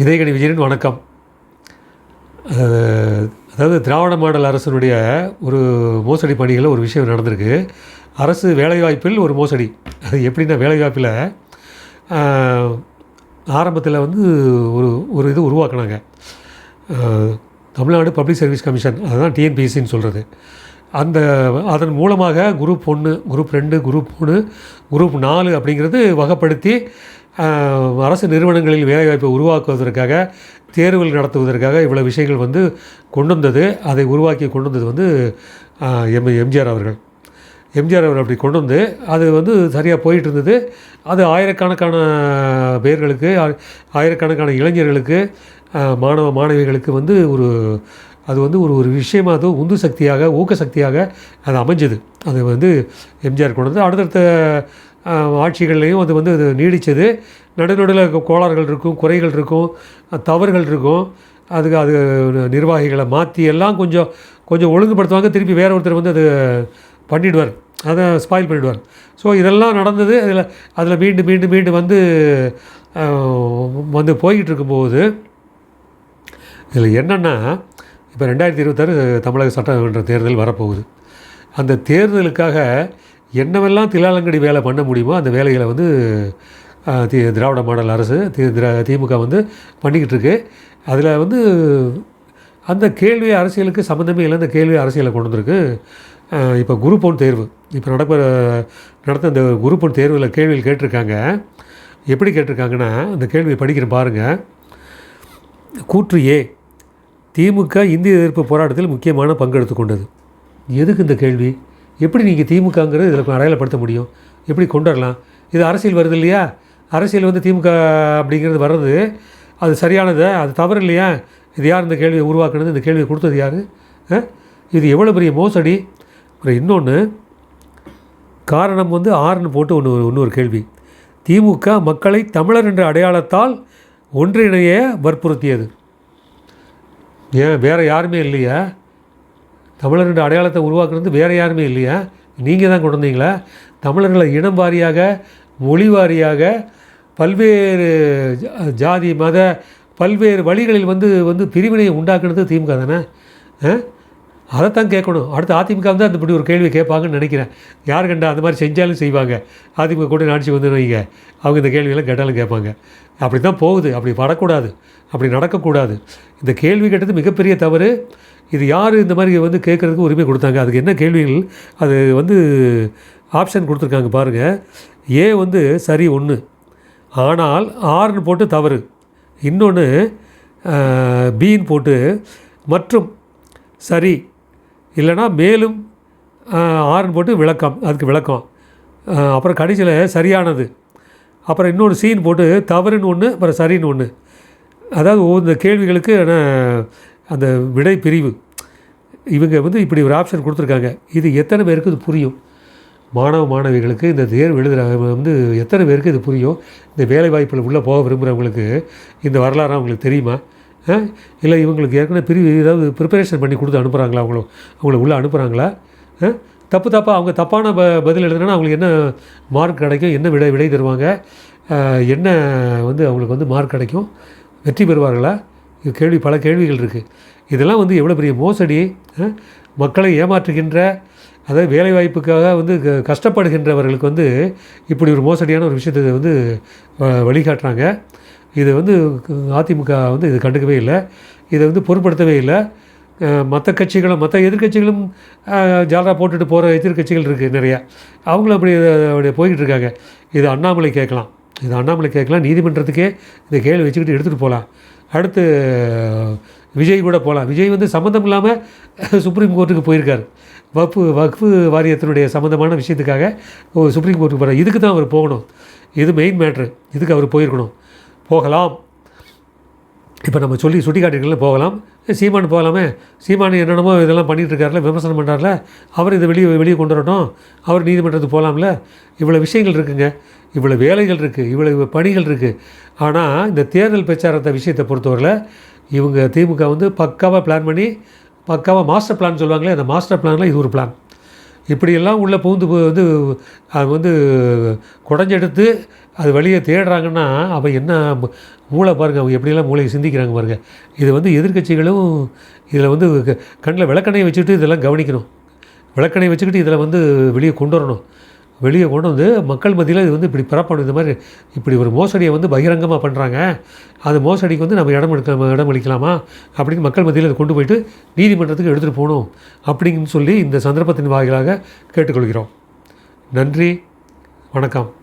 இதயகணி விஜயன் வணக்கம். அதாவது திராவிட மாடல் அரசனுடைய ஒரு மோசடி பணிகளில் ஒரு விஷயம் நடந்திருக்கு. அரசு வேலைவாய்ப்பில் ஒரு மோசடி. அது எப்படின்னா வேலைவாய்ப்பில் ஆரம்பத்தில் வந்து ஒரு ஒரு இது உருவாக்குனாங்க. தமிழ்நாடு பப்ளிக் சர்வீஸ் கமிஷன் அதுதான் டிஎன்பிஎஸ்சின்னு சொல்கிறது அந்த அதன் மூலமாக குரூப் ஒன்று குரூப் ரெண்டு குரூப் மூணு குரூப் நாலு அப்படிங்கிறது வகைப்படுத்தி அரசு நிறுவனங்களில் வேலைவாய்ப்பை உருவாக்குவதற்காக தேர்வுகள் நடத்துவதற்காக இவ்வளோ விஷயங்கள் வந்து கொண்டு வந்தது. அதை உருவாக்கி கொண்டு வந்தது வந்து எம் எம்ஜிஆர் அவர்கள். எம்ஜிஆர் அவர் அப்படி கொண்டு வந்து அது வந்து சரியாக போயிட்டு இருந்தது. அது ஆயிரக்கணக்கான பேர்களுக்கு ஆயிரக்கணக்கான இளைஞர்களுக்கு மாணவ மாணவிகளுக்கு வந்து ஒரு அது வந்து ஒரு ஒரு விஷயமாக அது உந்து சக்தியாக ஊக்க சக்தியாக அது அமைஞ்சது. அது வந்து எம்ஜிஆர் கொண்டு வந்து அடுத்தடுத்த ஆட்சிகள்லேயும் அது வந்து அது நீடித்தது நடுநடுவில் கோளாறுகள் இருக்கும் குறைகள் இருக்கும் தவறுகள் இருக்கும். அதுக்கு அது நிர்வாகிகளை மாற்றி எல்லாம் கொஞ்சம் கொஞ்சம் ஒழுங்குபடுத்துவாங்க. திருப்பி வேற ஒருத்தர் வந்து அது பண்ணிடுவார். அதை ஸ்பாயில் பண்ணிடுவார். ஸோ இதெல்லாம் நடந்தது. அதில் அதில் மீண்டும் மீண்டும் மீண்டும் வந்து வந்து போய்கிட்டு இருக்கும்போது இதில் என்னென்னா இப்போ ரெண்டாயிரத்தி இருபத்தாறு தமிழக சட்டமன்ற தேர்தல் வரப்போகுது. அந்த தேர்தலுக்காக என்னவெல்லாம் திலாலங்கடி வேலை பண்ண முடியுமோ அந்த வேலைகளை வந்து தி திராவிட மாடல் அரசு தி திரா- திமுக வந்து பண்ணிக்கிட்டு இருக்கு. அதில் வந்து அந்த கேள்வி அரசியலுக்கு சம்மந்தமே இல்லை அந்த கேள்வி அரசியலை கொண்டு வந்திருக்கு. இப்போ குரூப் ஒன் தேர்வு. இப்போ நடக்கிற நடத்த இந்த குரூப் ஒன் தேர்வில் கேள்விகள் கேட்டிருக்காங்க. எப்படி கேட்டிருக்காங்கன்னா அந்த கேள்வியை படிக்கிறேன் பாருங்கள் கூற்று ஏ. திமுக இந்திய எதிர்ப்பு போராட்டத்தில் முக்கியமான பங்கெடுத்து கொண்டது. எதுக்கு இந்த கேள்வி? எப்படி நீங்கள் திமுகங்கிறது இதில் அடையாளப்படுத்த முடியும்? எப்படி கொண்டு வரலாம் இது அரசியல் வருது இல்லையா? அரசியல் வந்து திமுக அப்படிங்கிறது வர்றது அது சரியானது? அது தவறு இல்லையா? இது யார் இந்த கேள்வியை உருவாக்குனது? இந்த கேள்வியை கொடுத்தது யார்? இது எவ்வளோ பெரிய மோசடி? அப்புறம் இன்னொன்று காரணம் வந்து ஆறுன்னு போட்டு ஒன்று இன்னொரு கேள்வி. திமுக மக்களை தமிழர் என்ற அடையாளத்தால் ஒன்றிணைய வற்புறுத்தியது. ஏன் வேறு யாருமே இல்லையா? தமிழர் அடையாளத்தை உருவாக்குறது வேறு யாருமே இல்லையா? நீங்கள் தான் கொண்டு வந்தீங்களா தமிழர்களை இனம் வாரியாக மொழி வாரியாக பல்வேறு ஜாதி மத பல்வேறு வழிகளில் வந்து வந்து பிரிவினையை உண்டாக்குனது திமுக தானே? ஆ? அதைத்தான் கேட்கணும். அடுத்து அதிமுக வந்து அந்த இப்படி ஒரு கேள்வி கேட்பாங்கன்னு நினைக்கிறேன். யார் கண்டா அந்த மாதிரி செஞ்சாலும் செய்வாங்க. அதிமுக கூட நினச்சி வந்து வைங்க. அவங்க இந்த கேள்வியெல்லாம் கேட்டாலும் கேட்பாங்க. அப்படி தான் போகுது. அப்படி வரக்கூடாது. அப்படி நடக்கக்கூடாது. இந்த கேள்வி கேட்டது மிகப்பெரிய தவறு. இது யார் இந்த மாதிரி வந்து கேட்குறதுக்கு உரிமை கொடுத்தாங்க? அதுக்கு என்ன கேள்விகள்? அது வந்து ஆப்ஷன் கொடுத்துருக்காங்க பாருங்கள் ஏ வந்து சரி ஒன்று ஆனால் ஆறுன்னு போட்டு தவறு. இன்னொன்று பின்னு போட்டு மற்றும் சரி இல்லைன்னா மேலும் ஆர்ன் போட்டு விளக்கம் அதுக்கு விளக்கம். அப்புறம் கடைசியில் சரியானது. அப்புறம் இன்னொரு சீன் போட்டு தவறுன்னு ஒன்று அப்புறம் சரின்னு ஒன்று அதாவது ஒவ்வொரு இந்த கேள்விகளுக்கு அந்த விடை பிரிவு. இவங்க வந்து இப்படி ஒரு ஆப்ஷன் கொடுத்துருக்காங்க. இது எத்தனை பேருக்கு இது புரியும்? மாணவ மாணவிகளுக்கு இந்த தேர்வு எழுதுகிற வந்து எத்தனை பேருக்கு இது புரியும்? இந்த வேலை வாய்ப்பில் உள்ளே போக விரும்புகிறவங்களுக்கு இந்த வரலாறு அவங்களுக்கு தெரியுமா? இல்லை இவங்களுக்கு ஏற்கனவே பிரிவு ஏதாவது ப்ரிப்பரேஷன் பண்ணி கொடுத்து அனுப்புகிறாங்களா அவங்களும் அவங்கள உள்ளே அனுப்புகிறாங்களா ஆ? தப்பு தப்பாக அவங்க தப்பான ப பதில் எழுதுனா அவங்களுக்கு என்ன மார்க் கிடைக்கும்? என்ன விடை விடை தருவாங்க? என்ன வந்து அவங்களுக்கு வந்து மார்க் கிடைக்கும்? வெற்றி பெறுவார்களா? கேள்வி பல கேள்விகள் இருக்குது இதெல்லாம் வந்து எவ்வளோ பெரிய மோசடி? ஆ? மக்களை ஏமாற்றுகின்ற அதாவது வேலைவாய்ப்புக்காக வந்து க- கஷ்டப்படுகின்றவர்களுக்கு வந்து இப்படி ஒரு மோசடியான ஒரு விஷயத்தை வந்து வ- வழிகாட்டுறாங்க. இது வந்து அதிமுக வந்து இது கண்டுக்கவே இல்லை. இதை வந்து பொருட்படுத்தவே இல்லை. மற்ற கட்சிகளும் மற்ற எதிர்க்கட்சிகளும் ஜாலரா போட்டுட்டு போகிற எதிர்கட்சிகள் இருக்குது நிறையா. அவங்களும் அப்படி அப்படி போய்கிட்டு இருக்காங்க. இது அண்ணாமலை கேட்கலாம். இது அண்ணாமலை கேட்கலாம். நீதிமன்றத்துக்கே இந்த கேள்வி வச்சுக்கிட்டு எடுத்துகிட்டு போகலாம் அடுத்து விஜய் கூட போகலாம் விஜய் வந்து சம்மந்தம் இல்லாமல் சுப்ரீம் கோர்ட்டுக்கு போயிருக்கார். வக்ஃபு வக்ஃபு வாரியத்தினுடைய சம்மந்தமான விஷயத்துக்காக சுப்ரீம் கோர்ட்டுக்கு போகிறார் இதுக்கு தான் அவர் போகணும். இது மெயின் மேட்ரு இதுக்கு அவர் போயிருக்கணும். போகலாம். இப்போ நம்ம சொல்லி சுட்டி காட்டிருக்கல போகலாம் சீமான் போகலாமே. சீமான் என்னென்னமோ இதெல்லாம் பண்ணிகிட்ருக்காருல விமர்சனம் பண்ணுறாருல அவர் இதை வெளியே வெளியே கொண்டு வரட்டும். அவர் நீதிமன்றத்துக்கு போகலாம்ல. இவ்வளோ விஷயங்கள் இருக்குங்க. இவ்வளோ வேலைகள் இருக்குது இவ்வளோ பணிகள் இருக்குது ஆனால் இந்த தேர்தல் பிரச்சாரத்தை விஷயத்தை பொறுத்தவரையில் இவங்க திமுக வந்து பக்காவாக பிளான் பண்ணி பக்காவாக மாஸ்டர் பிளான் சொல்லுவாங்களே அந்த மாஸ்டர் பிளானில் இது ஒரு பிளான் இப்படியெல்லாம் உள்ளே பூந்து வந்து அது வந்து குடஞ்செடுத்து அது வழியை தேடுறாங்கன்னா அப்போ என்ன மூளை பாருங்கள் அவங்க எப்படியெல்லாம் மூளையை சிந்திக்கிறாங்க பாருங்கள் இது வந்து எதிர்க்கட்சிகளும் இதில் வந்து கண்ணில் விளக்கணையை வச்சுக்கிட்டு இதெல்லாம் கவனிக்கணும். விளக்கணையை வச்சுக்கிட்டு இதில் வந்து வெளியே கொண்டு வரணும். வெளியே கொண்டு வந்து மக்கள் மத்தியில் இது வந்து இப்படி பரப்பணும் இந்த மாதிரி இப்படி ஒரு மோசடியை வந்து பகிரங்கமாக பண்ணுறாங்க அது மோசடிக்கு வந்து நம்ம இடம் எடுக்க இடம் அளிக்கலாமா? அப்படின்னு மக்கள் மத்தியில் இதை கொண்டு போயிட்டு நீதிமன்றத்துக்கு எடுத்துகிட்டு போகணும் அப்படின்னு சொல்லி இந்த சந்தர்ப்பத்தின் வாயிலாக கேட்டுக்கொள்கிறோம். நன்றி வணக்கம்.